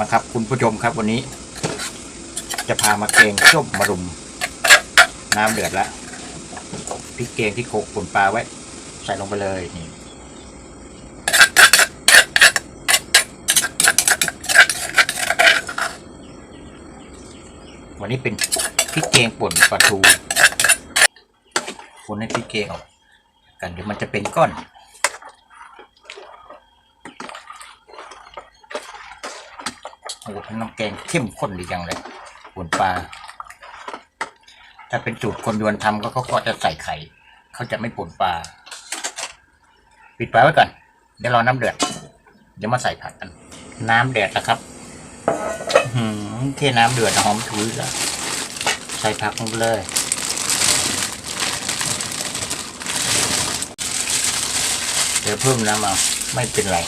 มาครับ คุณผู้ชมครับวันนี้ จะพามาแกงส้มมะรุม น้ำเดือดแล้วพริกแกงที่โขกป่นปลาไว้ ใส่ลงไปเลยนี่วันนี้เป็นพริกแกงป่นปลาทูคนให้พริกแกงออก กันเดี๋ยวมันจะเป็นก้อน โอ้โหน้ำแกงเข้มข้นดีจังเลยป่นปลา ถ้าเป็นสูตรคนยวนทำก็เขาก็จะใส่ไข่ เขาจะไม่ป่นปลา ปิดปลาไว้ก่อน เดี๋ยวรอน้ำเดือด เดี๋ยวมาใส่ผักกัน น้ำเดือดนะครับอื้อหืมแค่น้ำเดือดหอมถุยแล้วใส่ผักลงไปเลยเดี๋ยวเพิ่มน้ำเอาไม่เป็นไร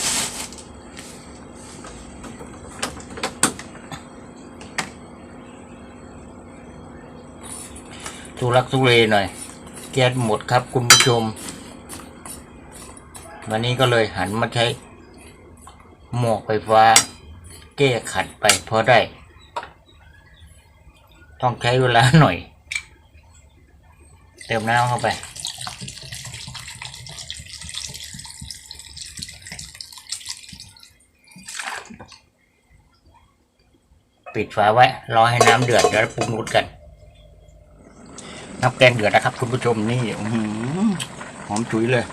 ทุลักทุเลหน่อย แก๊สหมดครับคุณผู้ชม วันนี้ก็เลยหันมาใช้ หมวกไฟฟ้า แก้ขัดไปพอได้ ต้องใช้เวลาหน่อย เติมน้ำเข้าไปปิดฝาไว้ รอให้น้ำเดือดเดี๋ยวปรุงรสกัน น้ำแกงเดือดนะครับ คุณผู้ชมนี่อืหอมฉุยเลย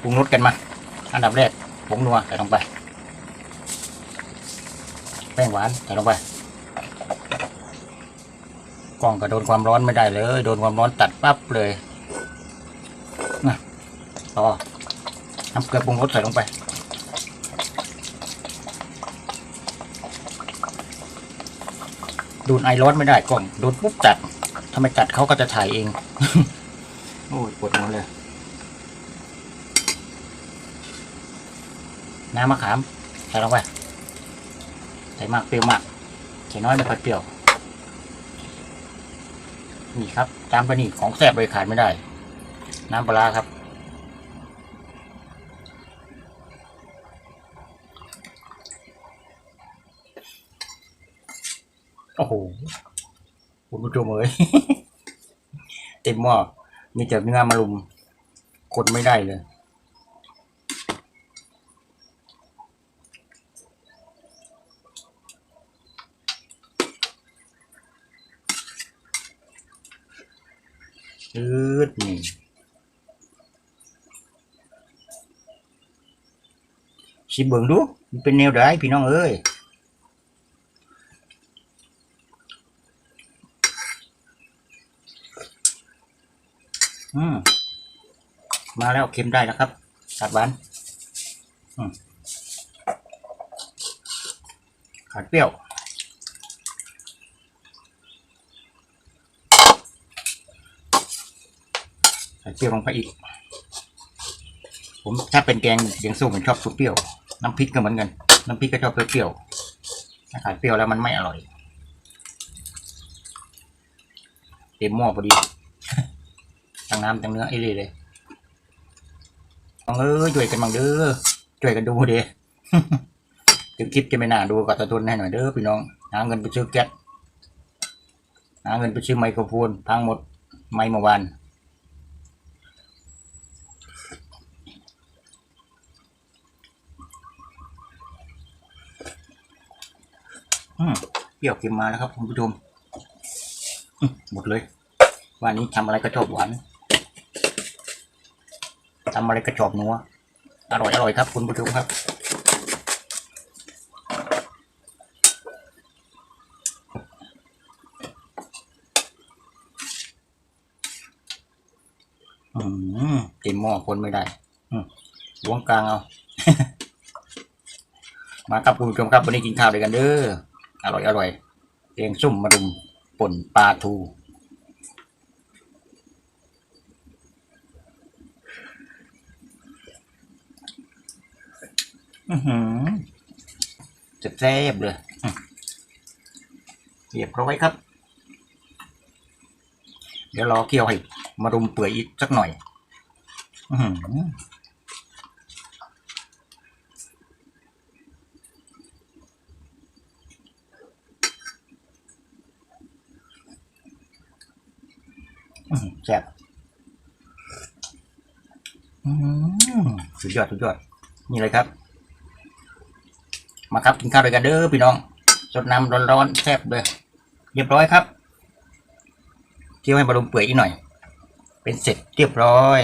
ปรุงรสกันมา อันดับแรกผงนัวใส่ลงไป แป้งหวานใส่ลงไปกล้องก็โดนความร้อนไม่ได้เลย โดนความร้อนตัดปั๊บเลยนะต่อน้ำเกลือปรุงรสใส่ลงไปดูดไอร้อนไม่ได้กล้องโดนปุ๊บตัด ถ้าไม่ตัดเขาก็จะถ่ายเอง โอ้ยปวดหัวเลย น้ำมะขามใส่ลงไปใส่มากเปรี้ยวมากใส่น้อยไม่ค่อยเปรี้ยว นี่ครับ ตามไปนี่ของแซ่บเลยขาดไม่ได้ น้ำปลาร้าครับโอ้โห คุณผู้ชมเอ้ยเต็มหม้อมีแต่เนื้อมาลุมคนไม่ได้เลยชืดนี่ชิมเบิ่งดู เป็นแนวใดพี่น้องเอ้ย อืมมาแล้วเค็มได้นะครับตัดหวานอืมขาดเปรี้ยว ใส่เปรี้ยวลงไปอีก ผมถ้าเป็นแกงเสียงส้มผมชอบซุปเปรี้ยว น้ำพริกก็เหมือนกัน น้ำพริกก็ชอบเปรี้ยวถ้าขาดเปรี้ยวแล้วมันไม่อร่อย เต็มหม้อพอดี ทั้งน้ำทั้งเนื้อไอ้เลยเลยลองเอ้ยช่วยกันบังเด้อช่วยกันดูเด้ถึงคลิปจะไม่น่าดูก็ตะทุนให้หน่อยเด้อพี่น้องหาเงินไปซื้อแก๊สหาเงินไปซื้อไมโครโฟนพังหมดไม่เมื่อวานอืมเปรี้ยวเค็มมาแล้วครับคุณผู้ชมหมดเลย วันนี้ทำอะไรก็ชอบหวาน ทำอะไรก็ชอบนัวอร่อยอร่อยครับ คุณผู้ชมครับ อืมเต็มหม้อคนไม่ได้ล้วงกลางเอา มาครับคุณผู้ชมครับวันนี้กินข้าวด้วยกันเด้ออร่อยอร่อยเองซุ่มมาดุมป่นปลาทู อือหือจะแซ่บเลยเรียบระไว้ครับ เดี๋ยวรอเคี่ยวให้มารุมเปื่อยอีกสักหน่อย อือหือแซ่บสุดยอด สุดยอด นี่เลยครับ มาครับกินข้าวด้วยกันเด้อพี่น้อง สดน้ำร้อนๆแซ่บเลยเรียบร้อยครับเที่ยวให้บรมเปื่อยอีกหน่อย เป็นเสร็จเรียบร้อย